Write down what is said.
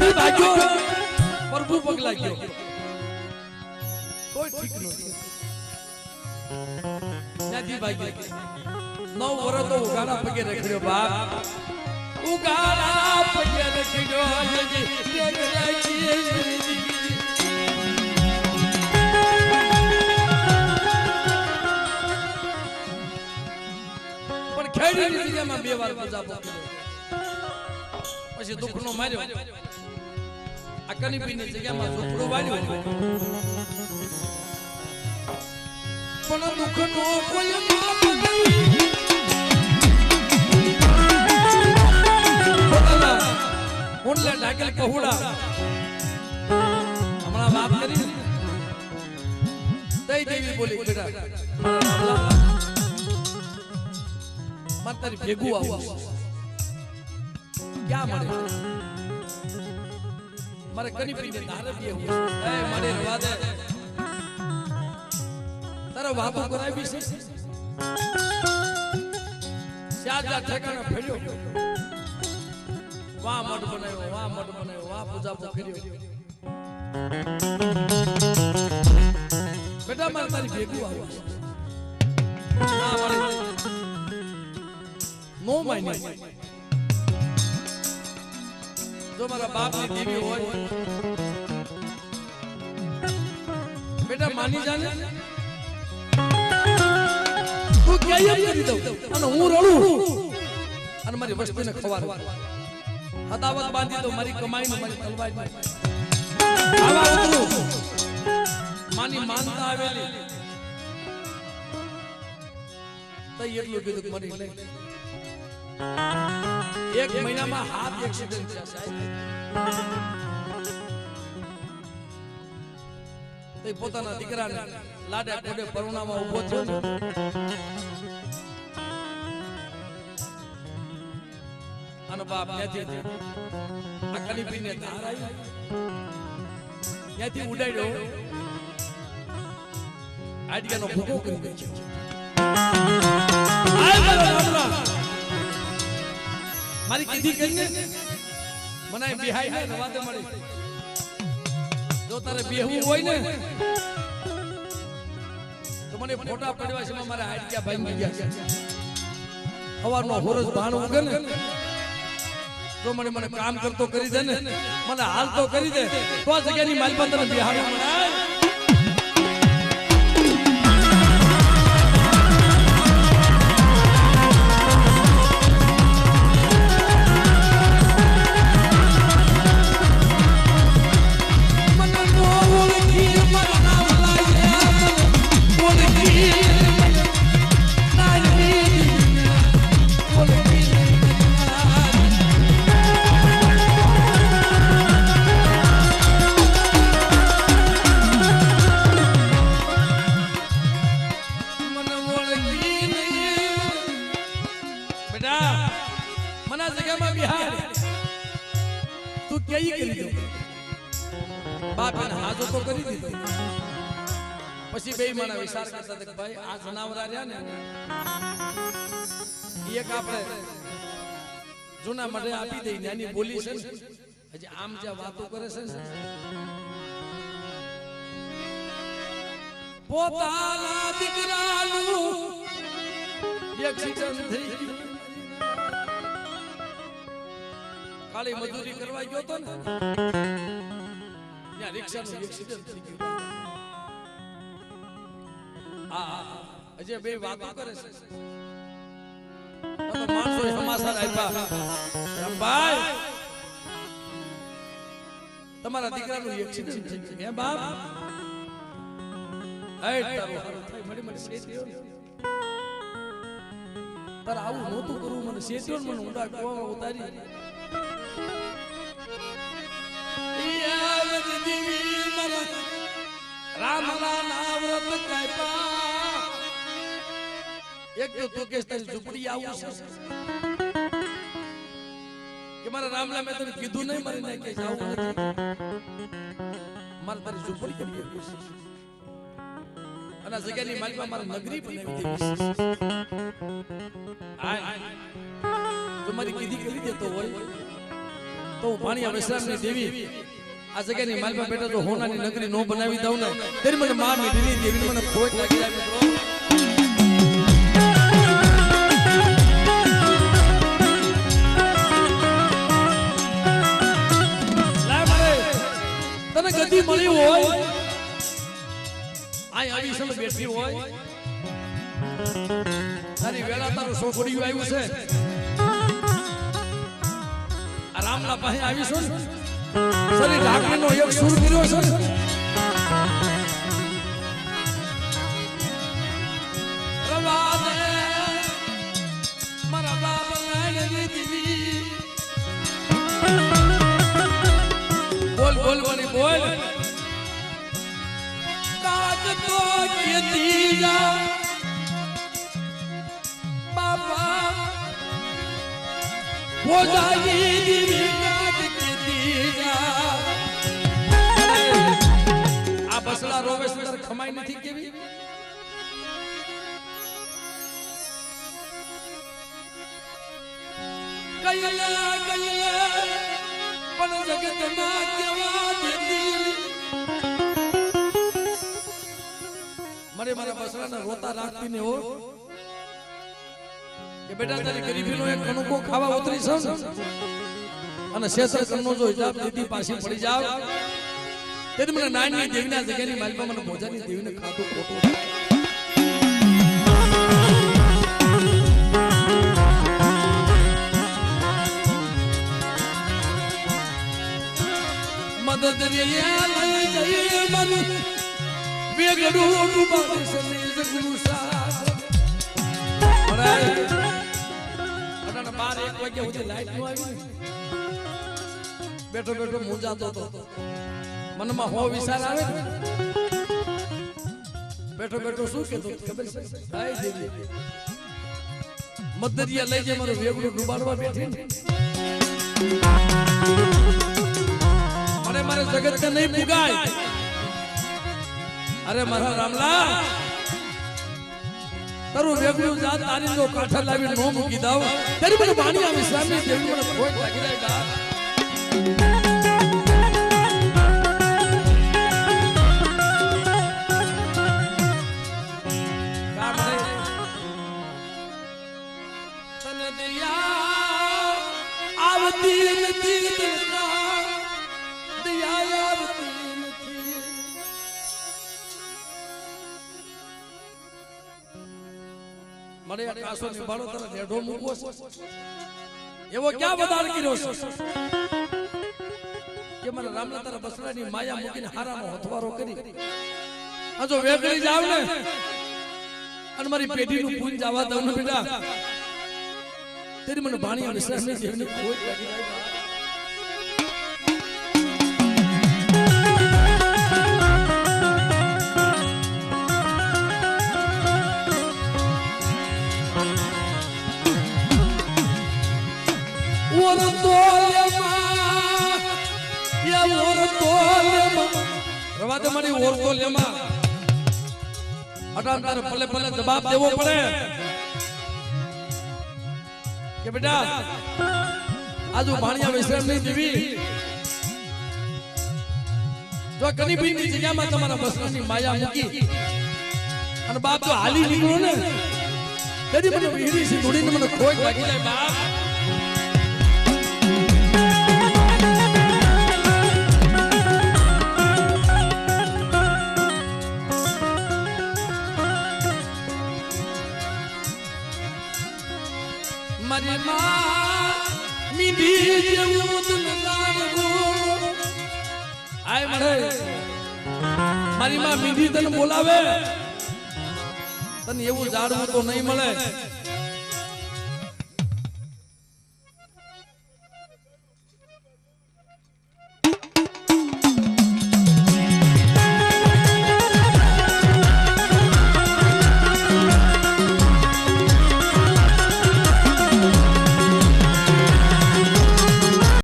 ત્યાંથી ભાગ્યો પ્રભુ પગલા ગયો કોઈ ઠીક નહોતું ત્યાંથી ભાગ્યો નવ વર્ષ તો ઉગાડા પગે રખડ્યો બાપ. ઉગાડા પગે રખડ્યો બે વાર પછી દુઃખનો માર્યો. આ કનીપીની જગ્યામાં ઝોપડું વાળ્યું પણ કોઈ માપ નહીં. પોતાના ઊંડલે ઢાકેલ પહોળા હમણાં વાત કરી ને, દઈ દેવી બોલી બેટા મારે ભેગું આવું ક્યાં મળે મારે કની પીને ધારે બી એવું. એ, મને રવા દે. તારે વાતો કરાવી છે? સાજા ઠેકાણા ફેર્યો. વાહ મઠ બનાવ્યો, વાહ મઠ બનાવ્યો, વાહ પૂજા કર્યો. બેટા, મારે તારી ભેગું આવું ના માની જો મારા બાપની દીવી હોય. બેટા, માની જાને તું ક્યાંય કરી દઉં? અને હું રડું અને મારી વસ્તીને ખવાર હદાવત બાંધી દઉં મારી કમાઈને મારી તલવાર આવા માની માનતા આવેલી. તઈ એટલું કીધું લઈ એક મહિનામાં હાથ એક્સિડન્ટ થયા સાહેબ તે પોતાના દીકરાને લાડે કોડે પરુણામાં ઊભો થયો ને. અને બાપ ત્યાંથી આ કલીપીને ધાર આવી ત્યાંથી ઉડાડ્યો આડિયાનો ભૂકો કરી નાખ્યો આય મારા રામના. મારી કીધી કરીને મને બિહાઈ ને રવા દે મળી. જો તારે બેહવું હોય ને તો મને ફોટા પડવા છે મારા હાડક્યા ભાંગી ગયા છે. સવારનો હોરસ ભાણ ઉગે ને તો મને મને કામ કરતો કરી દે. ને મને હાલતો કરી દે. તો જગ્યાની માલપા તને બિહાડું પછી બે મને વિચાર કરતા હતા કે ભાઈ આ જનાવરા રહ્યા ને. એક આપણે જૂના મઢે આપી દઈ નાની બોલી છે ને. હજી આમ જે વાતો કરે છે ને. પોતાના દીકરાનું એક્સિડન્ટ થઈ ગયું. કાળી મજૂરી કરવા ગયો તો ને. ત્યાં રિક્ષાનું એક્સિડન્ટ થઈ ગયું. આ અજય, બે વાતો કરે છે. માણસો સમાચાર આપ્યા. તમારા દીકરાનું એક્સિડન્ટ થઈ ગયું. હે બાપ? એ તારો હારું થાય. મળી મળી શેઠિયો ને. આવું નહોતું કરવું. મને ને મને ઊંડા કૂવામાં ઉતારી. એક તો તું કે કીધું નહીં, મારી તારી ઝૂંપડી અને જગ્યાની માલિકમાં મારે નગરી બનાવી દેવી છે. જો મારી કીધી કરી દેતો હોય, તો હું ભાણિયા વિશ્રામની દેવી આ જગ્યાની માલપા બેટા જો હોનાની નગરી નો બનાવી દઉં ને. તેરી મને માં મીઠીની દેવીને મને ખોટ લાગી જાય મિત્રો. તને ગતિ મળી હોય? આય આવી સમય બેઠી હોય. તારી વેળા તારું છોકરીયું આવ્યું છે. આ રામના પાસે આવીશું સરી ઢાકણીનો એક સુર કર્યો છે. બોલ બોલ બોલી બોલ. કાક તો સુંદર નથી કેવી કૈલા કૈલા પણ જગતમાં કેવા દેતી મારે મારા બસરાને રોતા રાખતી ને હો કે બેટા તારી ગરીબીનો એક કણકો ખાવા ઉતરી છે અને શેષર કરનો જો હિસાબ દીદી પાછી પડી જાવ તેથી મને નાની દેવીના જગ્યાની માલમાં મને મોજાની દેવીને ખાતું ખોટું. મદદ જઈએ મન. વેગડું ડૂબાવે છે સાથ. બાર એક બેઠો બેઠો મૂંઝાતો હતો મનમાં હો વિચાર આવે ને બેઠો બેઠો, શું કેતો ખબર છે? હાય દેવી. મદદરિયા લઈ જાય, મારું વેગડું ડૂબાડવા બેઠી ને. મને મારે જગત કે નહીં પુગાય. અરે, મારા રામલા, તારું વેગળું જાત તારી જો કાઠા લાવી નો મૂકી દઉં તારી મને બાણી આવી, સ્વામી દેવી, મને ખોટ લાગી જાય મને આ કાસો નિભાળો તને લેઢો મૂકવો છે. એવો ક્યાં વધાર કર્યો છે? કે મને રામના તારા બસડાની માયા મૂકીને હારાનો હથવારો કરી. આ જો વેગળી જાવ ને. અને મારી પેઢીનું પૂન જવા દઉં ને બેટા. તેરી મને ભાણિયા વિશ્વાસની દેવની કોઈ લાગી જાય રવા દે મારી ઓરતોલેમાં. અટાણ તારે પલે પલે જવાબ દેવો પડે. કે બેટા આજુ ભાણિયા વિશ્રામ નહીં દેવી જો કનીભી ની જગ્યામાં તમારા બસરાની માયા મૂકી અને બાપ તો હાલી નીકળો ને તેથી મને વીડી સી મને ખોટ લાગી જાય બાપ. મારી માં મીઠી જેવું તન લાગવું આય મળે મારી માં મીઠી તને બોલાવે? તને એવું જાડવું તો નહીં મળે.